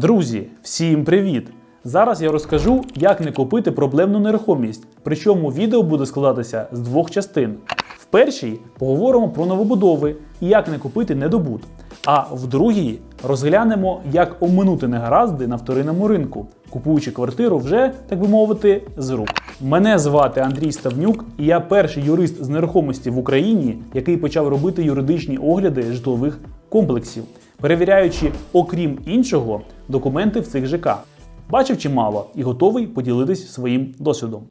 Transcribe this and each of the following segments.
Друзі, всім привіт! Зараз я розкажу, як не купити проблемну нерухомість. Причому відео буде складатися з двох частин. В першій поговоримо про новобудови і як не купити недобут. А в другій розглянемо, як оминути негаразди на вторинному ринку, купуючи квартиру вже, так би мовити, з рук. Мене звати Андрій Ставнюк, і я перший юрист з нерухомості в Україні, який почав робити юридичні огляди житлових комплексів, перевіряючи, окрім іншого, документи в цих ЖК. Бачив чимало і готовий поділитись своїм досвідом.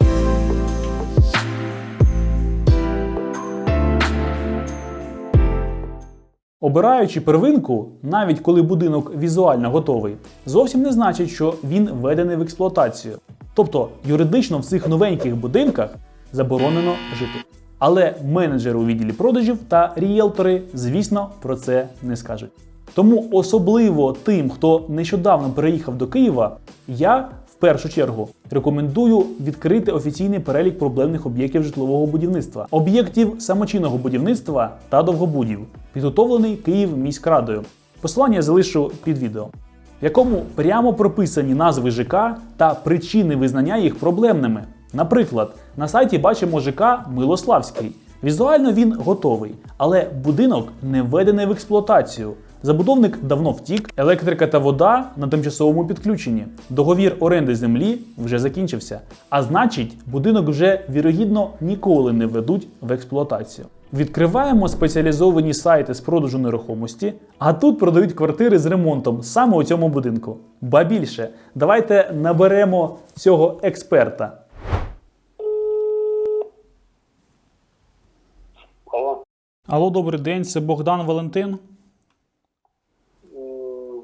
Обираючи первинку, навіть коли будинок візуально готовий, зовсім не значить, що він введений в експлуатацію. Тобто юридично в цих новеньких будинках заборонено жити. Але менеджери у відділі продажів та ріелтори, звісно, про це не скажуть. Тому особливо тим, хто нещодавно переїхав до Києва, я в першу чергу рекомендую відкрити офіційний перелік проблемних об'єктів житлового будівництва, об'єктів самочинного будівництва та довгобудів, підготовлений Київ міськрадою. Посилання я залишу під відео, в якому прямо прописані назви ЖК та причини визнання їх проблемними. Наприклад, на сайті бачимо ЖК Милославський. Візуально він готовий, але будинок не введений в експлуатацію. Забудовник давно втік, електрика та вода на тимчасовому підключенні. Договір оренди землі вже закінчився. А значить, будинок вже вірогідно ніколи не введуть в експлуатацію. Відкриваємо спеціалізовані сайти з продажу нерухомості, а тут продають квартири з ремонтом саме у цьому будинку. Ба більше, давайте наберемо цього експерта. Алло, Алло, добрий день, це Богдан Валентин. М,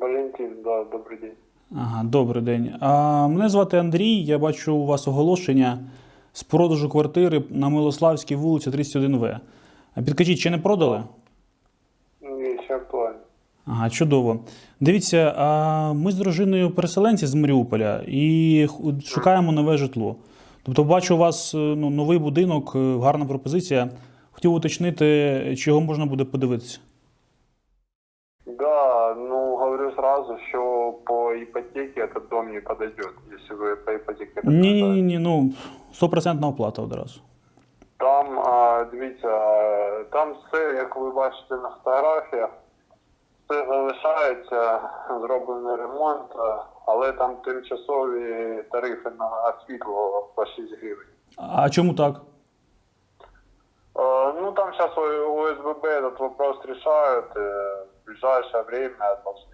Добрый день. Ага, добрий день. А, мене звати Андрій. Я бачу у вас оголошення з продажу квартири на Милославській вулиці 31В. Підкажіть, чи не продали? Ні, ще актуально. Ага, чудово. Дивіться, а ми з дружиною переселенці з Маріуполя і шукаємо нове житло. Тобто, бачу у вас е, ну, новий будинок, е, гарна пропозиція. Хотів уточнити, чи його можна буде подивитися. Да, ну сразу, что по ипотеке этот дом не подойдет, если вы по ипотеке. это Ні, ні, продаете. ні, ні, ну 100% оплата одразу. Там, а, дивіться, а, там все, як ви бачите на фотографіях, все залишається, зроблений ремонт, а, але там тимчасові тарифи на світло по 6 гривень. А чому так? Э, Ну, там сейчас ОСББ этот вопрос решают. э, В ближайшее время должны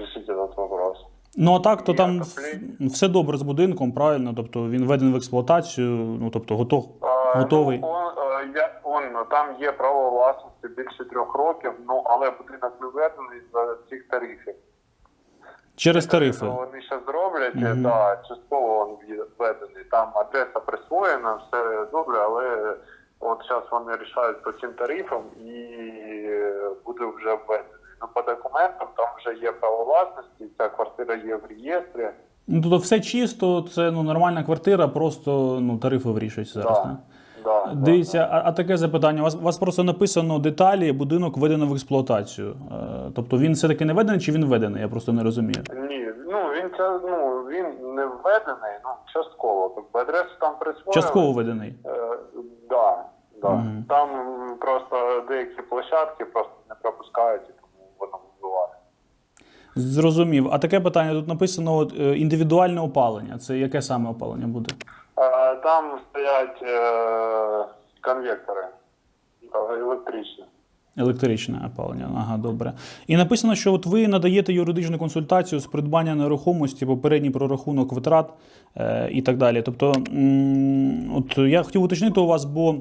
решить этот вопрос. Ну, а так, то там отоплення. все добре з будинком, правильно. Тобто він введений в експлуатацію, ну тобто готов, Е, готовий. Ну, он, е, я, он, там є право власності більше трьох років, ну, але будинок не введений за цих тарифів. Через тарифи. Ну, Вони ще зроблять, Мгм. да, частково він введений. Там адреса присвоєна, все добре, але от зараз вони рішають по цим тарифам і е, буде вже введений. Ну, по документам там вже є право власності, ця квартира є в реєстрі. Ну, тобто все чисто, це ну, нормальна квартира, просто ну, тарифи вирішуються зараз. Да. не? Да, Дивіться, а, а таке запитання. У вас, у вас просто написано деталі, будинок введено в експлуатацію. Е, тобто він все-таки не введений чи він введений? Я просто не розумію. Ні, ну він це ну він не введений, ну частково. Тобто адресу там присвоєно. Частково введений. Е, да, да. Мгм. Там просто деякі площадки просто не пропускають, і тому воно вбиває. Зрозумів. А таке питання тут написано от, е, індивідуальне опалення. Це яке саме опалення буде? Е, там стоять е, конвектори електричні. Електричне опалення, ага, добре. І написано, що от ви надаєте юридичну консультацію з придбання нерухомості, попередній прорахунок витрат е, і так далі. Тобто, м, от я хотів уточнити у вас, бо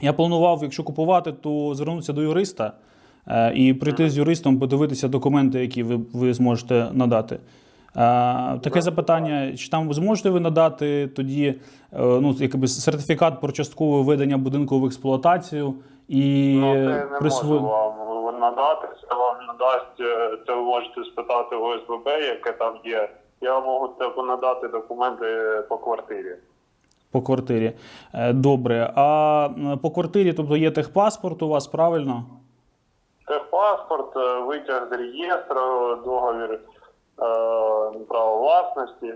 я планував, якщо купувати, то звернутися до юриста і прийти з юристом, подивитися документи, які ви, ви зможете надати. Е, таке запитання: чи там зможете ви надати тоді е, ну, якби сертифікат про часткове введення будинку в експлуатацію і Ну, це не присво- можу вам надати. Це вам надасть, е, це ви можете спитати в ОСББ, яке там є. Я можу типу, надати документи по квартирі. по квартирі. Е, Добре. А по квартирі, тобто є техпаспорт у вас, правильно? Техпаспорт, е, витяг з реєстру, договір власності.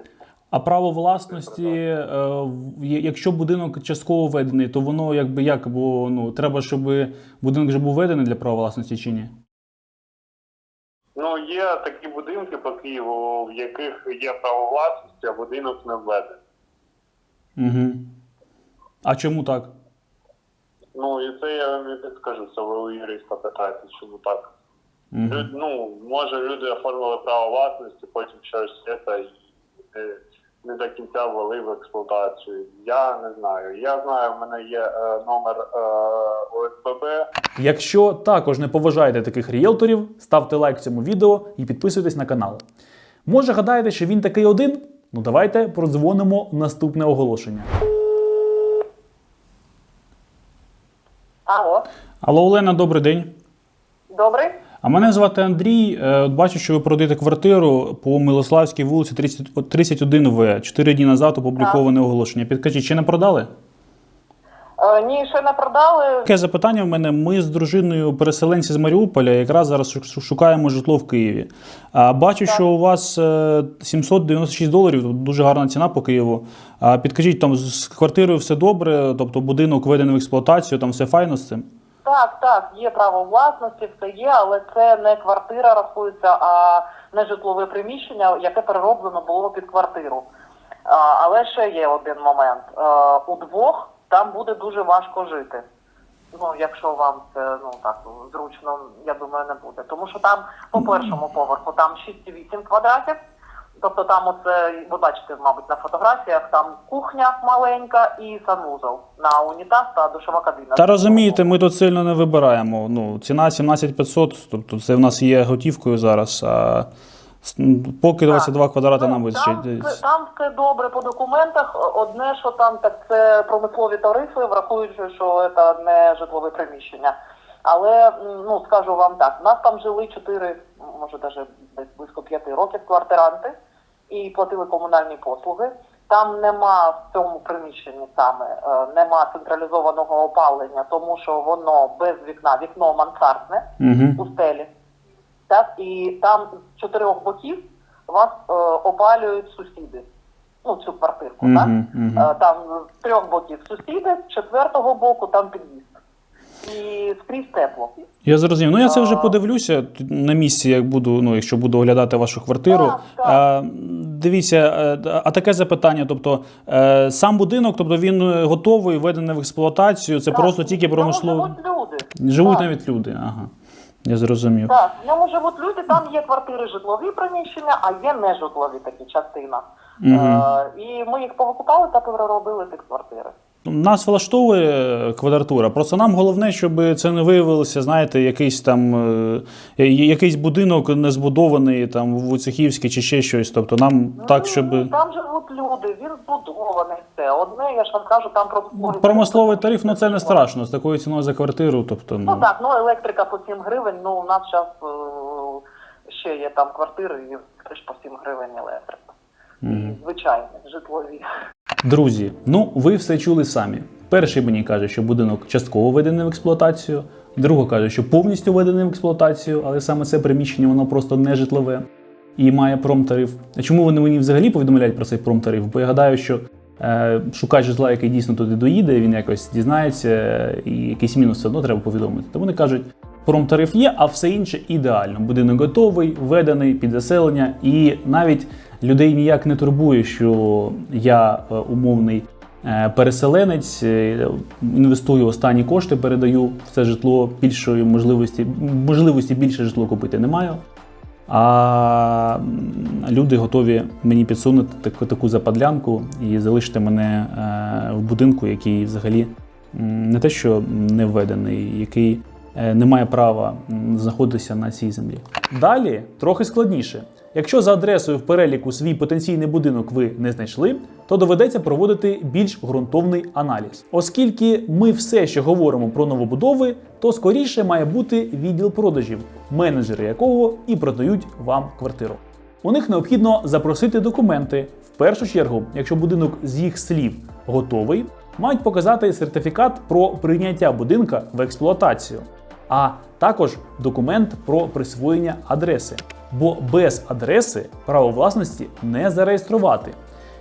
А право власності, е, якщо будинок частково введений, то воно якби як, бо ну треба, щоб будинок вже був введений для права власності чи ні? Ну, є такі будинки по Києву, в яких є право власності, а будинок не введений. Угу. А чому так? Ну, і це я вам не підскажу, це ви у юриста питаєте, чому так. Угу. Люд, ну, може, люди оформили право власності, потім щось це і не, не до кінця ввели в експлуатацію. Я не знаю. Я знаю, в мене є е, номер е, ОСББ. Якщо також не поважаєте таких ріелторів, ставте лайк цьому відео і підписуйтесь на канал. Може, гадаєте, що він такий один? Ну давайте продзвонимо наступне оголошення. Алло, Олена, добрий день. добрий. А мене звати Андрій. Е, От бачу, що ви продаєте квартиру по Милославській вулиці 30 31В. Чотири дні назад опубліковане оголошення. Підкажіть, чи не продали? Е, ні, ще не продали. Таке запитання в мене. Ми з дружиною переселенці з Маріуполя якраз зараз шукаємо житло в Києві. А бачу, що у вас е, 796 доларів, тобто дуже гарна ціна по Києву. А підкажіть, там з квартирою все добре, тобто будинок введений в експлуатацію, там все файно з цим. Так, так, є право власності, все є, але це не квартира рахується, а не житлове приміщення, яке перероблено було під квартиру. А, але ще є один момент. Е, удвох там буде дуже важко жити. Ну, якщо вам це ну так зручно, я думаю, не буде. Тому що там по першому поверху там 6,8 квадратів. Тобто там оце, ви бачите, мабуть, на фотографіях, там кухня маленька і санвузол на унітаз та душова кабіна. Та розумієте, ми тут сильно не вибираємо. Ну, ціна 17500, тобто це в нас є готівкою зараз. А поки 22 квадрати нам Ну, вистачить. Там, там все добре по документах. Одне, що там так це промислові тарифи, враховуючи, що це не житлове приміщення. Але ну скажу вам так, нас там жили чотири, може навіть десь близько п'яти років квартиранти і платили комунальні послуги. Там нема в цьому приміщенні саме е, нема централізованого опалення, тому що воно без вікна, вікно мансардне Угу. у стелі. Так, і там з чотирьох боків вас е, опалюють сусіди. Ну, цю квартирку, Мгм, так? Е, там з трьох боків сусіди, з четвертого боку там під'їзд. І скрізь тепло. Я зрозумів. Ну я це вже подивлюся на місці, як буду, ну, якщо буду оглядати вашу квартиру. Так, так. А, дивіться, е, а таке запитання: тобто, е, сам будинок, тобто він е, готовий, введений в експлуатацію, це Так, просто тільки промислово. живуть люди. Живуть Так. навіть люди. Ага. Я зрозумів. Так, в ньому живуть люди, там є квартири житлові приміщення, а є нежитлові такі частина. Мгм. Е, і ми їх повикупали та переробили під квартири. Нас влаштовує квадратура. Просто нам головне, щоб це не виявилося, знаєте, якийсь там е, якийсь будинок не збудований там в Вуцехівській чи ще щось. Тобто нам так, Ну, щоб Там живуть люди, він збудований все. Одне, я ж вам кажу, там промисловий промисловий тариф, ну це не страшно. З такою ціною за квартиру. Тобто, Ну ну так, ну електрика по 7 гривень, ну у нас зараз ще є там квартири, і теж по 7 гривень електрика. Звичайно, житлові. Друзі, ну ви все чули самі. Перший мені каже, що будинок частково введений в експлуатацію. Другий каже, що повністю введений в експлуатацію, але саме це приміщення воно просто не житлове і має промтариф. Чому вони мені взагалі повідомляють про цей промтариф? Бо я гадаю, що е, шукач житла, який дійсно туди доїде, він якось дізнається, і якийсь мінус все одно треба повідомити. То вони кажуть, промтариф є, а все інше ідеально. Будинок готовий, введений під заселення, і навіть людей ніяк не турбує, що я е, умовний е, переселенець, е, інвестую останні кошти, передаю в це житло більшої можливості, можливості більше житло купити не маю. А люди готові мені підсунути таку, таку западлянку і залишити мене в будинку, який взагалі не те, що не введений, який не має права знаходитися на цій землі. Далі трохи складніше. Якщо за адресою в переліку свій потенційний будинок ви не знайшли, то доведеться проводити більш ґрунтовний аналіз. Оскільки ми все ще говоримо про новобудови, то скоріше має бути відділ продажів, менеджери якого і продають вам квартиру. У них необхідно запросити документи. В першу чергу, якщо будинок з їх слів готовий, мають показати сертифікат про прийняття будинка в експлуатацію, а також документ про присвоєння адреси. бо без адреси право власності не зареєструвати.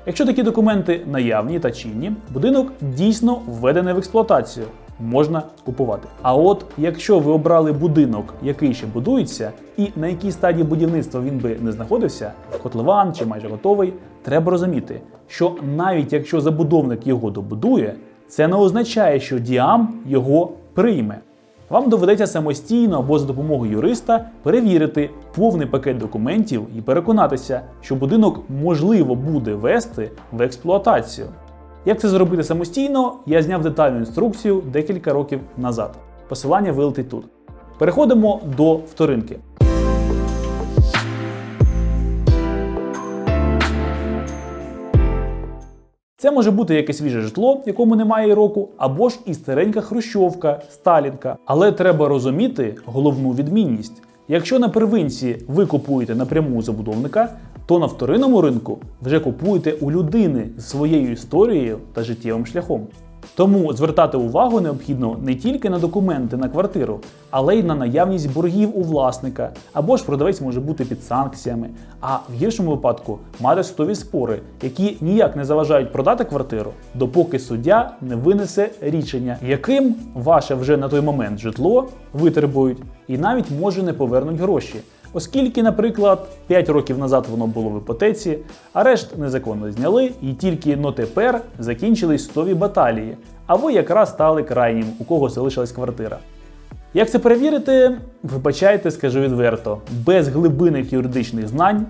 Якщо такі документи наявні та чинні, будинок дійсно введений в експлуатацію, можна купувати. А от якщо ви обрали будинок, який ще будується, і на якій стадії будівництва він би не знаходився, котлован чи майже готовий, треба розуміти, що навіть якщо забудовник його добудує, це не означає, що Діам його прийме. Вам доведеться самостійно або за допомогою юриста перевірити повний пакет документів і переконатися, що будинок можливо буде вести в експлуатацію. Як це зробити самостійно, я зняв детальну інструкцію декілька років назад. Посилання вилетить тут. Переходимо до вторинки. Це може бути якесь свіже житло, якому немає року, або ж і старенька хрущовка, сталінка. Але треба розуміти головну відмінність. Якщо на первинці ви купуєте напряму у забудовника, то на вторинному ринку вже купуєте у людини з своєю історією та життєвим шляхом. Тому звертати увагу необхідно не тільки на документи на квартиру, але й на наявність боргів у власника, або ж продавець може бути під санкціями, а в гіршому випадку мати судові спори, які ніяк не заважають продати квартиру, допоки суддя не винесе рішення, яким ваше вже на той момент житло витребують і навіть може не повернуть гроші. Оскільки, наприклад, 5 років назад воно було в іпотеці, арешт незаконно зняли, і тільки но тепер закінчились судові баталії, а ви якраз стали крайнім, у кого залишилась квартира. Як це перевірити? Вибачайте, скажу відверто, без глибинних юридичних знань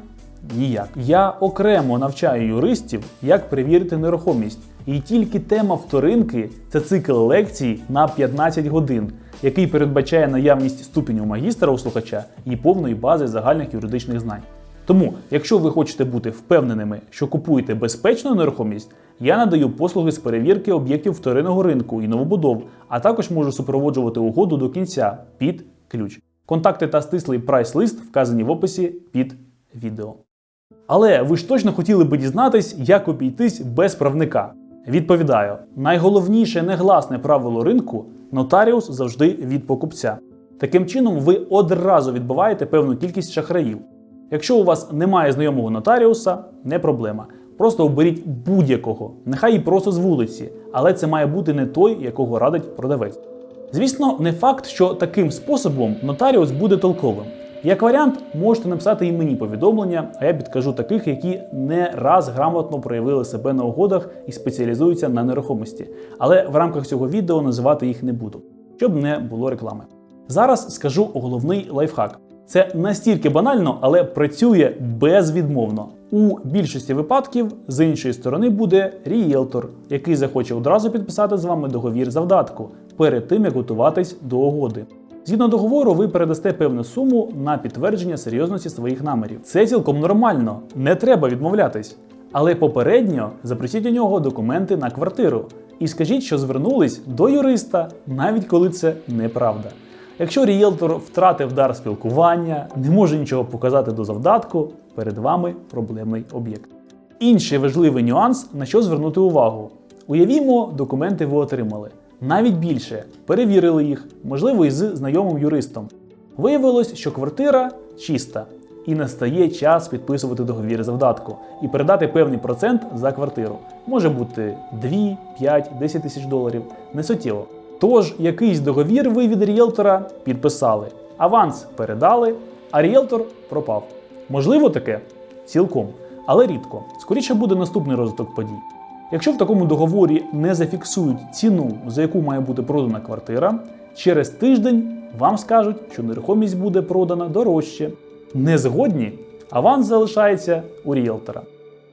ніяк. Я окремо навчаю юристів, як перевірити нерухомість. І тільки тема вторинки це цикл лекцій на 15 годин, який передбачає наявність ступеню магістра у слухача і повної бази загальних юридичних знань. Тому, якщо ви хочете бути впевненими, що купуєте безпечну нерухомість, я надаю послуги з перевірки об'єктів вторинного ринку і новобудов, а також можу супроводжувати угоду до кінця під ключ. Контакти та стислий прайс-лист вказані в описі під відео. Але ви ж точно хотіли би дізнатись, як обійтись без правника. Відповідаю: найголовніше негласне правило ринку нотаріус завжди від покупця. Таким чином, ви одразу відбиваєте певну кількість шахраїв. Якщо у вас немає знайомого нотаріуса, не проблема. Просто оберіть будь-якого, нехай і просто з вулиці, але це має бути не той, якого радить продавець. Звісно, не факт, що таким способом нотаріус буде толковим. Як варіант, можете написати і мені повідомлення, а я підкажу таких, які не раз грамотно проявили себе на угодах і спеціалізуються на нерухомості. Але в рамках цього відео називати їх не буду, щоб не було реклами. Зараз скажу головний лайфхак. Це настільки банально, але працює безвідмовно. У більшості випадків з іншої сторони буде рієлтор, який захоче одразу підписати з вами договір завдатку перед тим, як готуватись до угоди. Згідно договору, ви передасте певну суму на підтвердження серйозності своїх намірів. Це цілком нормально, не треба відмовлятись. Але попередньо запросіть у нього документи на квартиру і скажіть, що звернулись до юриста, навіть коли це неправда. Якщо рієлтор втратив дар спілкування, не може нічого показати до завдатку, перед вами проблемний об'єкт. Інший важливий нюанс, на що звернути увагу. Уявімо, документи ви отримали. Навіть більше перевірили їх, можливо, із знайомим юристом. Виявилось, що квартира чиста, і настає час підписувати договір завдатку і передати певний процент за квартиру. Може бути 2, 5, 10 тисяч доларів, не суттєво. Тож якийсь договір ви від рієлтора підписали, аванс передали, а рієлтор пропав. Можливо таке? Цілком, але рідко. Скоріше буде наступний розвиток подій. Якщо в такому договорі не зафіксують ціну, за яку має бути продана квартира, через тиждень вам скажуть, що нерухомість буде продана дорожче. Не згодні, аванс залишається у ріелтора.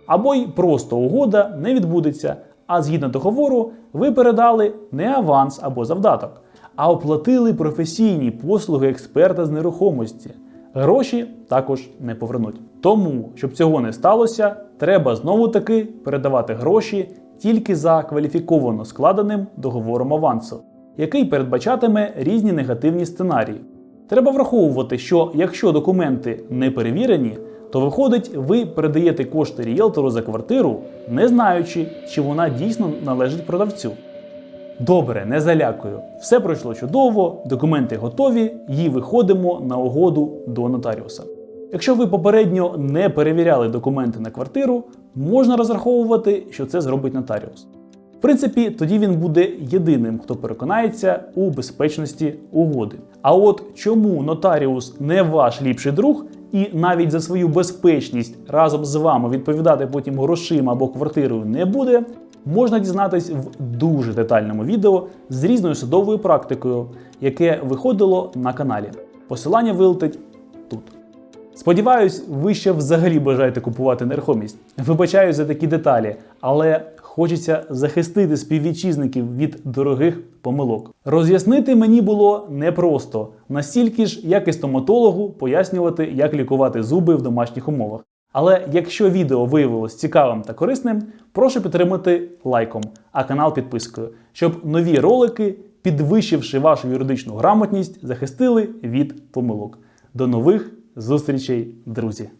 Або й просто угода не відбудеться, а згідно договору ви передали не аванс або завдаток, а оплатили професійні послуги експерта з нерухомості. Гроші також не повернуть. Тому, щоб цього не сталося, треба знову таки передавати гроші тільки за кваліфіковано складеним договором авансу, який передбачатиме різні негативні сценарії. Треба враховувати, що якщо документи не перевірені, то виходить, ви передаєте кошти рієлтору за квартиру, не знаючи, чи вона дійсно належить продавцю. Добре, не залякую. Все пройшло чудово, документи готові, і виходимо на угоду до нотаріуса. Якщо ви попередньо не перевіряли документи на квартиру, можна розраховувати, що це зробить нотаріус. В принципі, тоді він буде єдиним, хто переконається у безпечності угоди. А от чому нотаріус не ваш ліпший друг і навіть за свою безпечність разом з вами відповідати потім грошима або квартирою не буде, можна дізнатись в дуже детальному відео з різною судовою практикою, яке виходило на каналі. Посилання вилетить. Сподіваюсь, ви ще взагалі бажаєте купувати нерухомість. Вибачаю за такі деталі, але хочеться захистити співвітчизників від дорогих помилок. Роз'яснити мені було непросто, настільки ж, як і стоматологу, пояснювати, як лікувати зуби в домашніх умовах. Але якщо відео виявилось цікавим та корисним, прошу підтримати лайком, а канал підпискою, щоб нові ролики, підвищивши вашу юридичну грамотність, захистили від помилок. До нових зустрічей, друзі!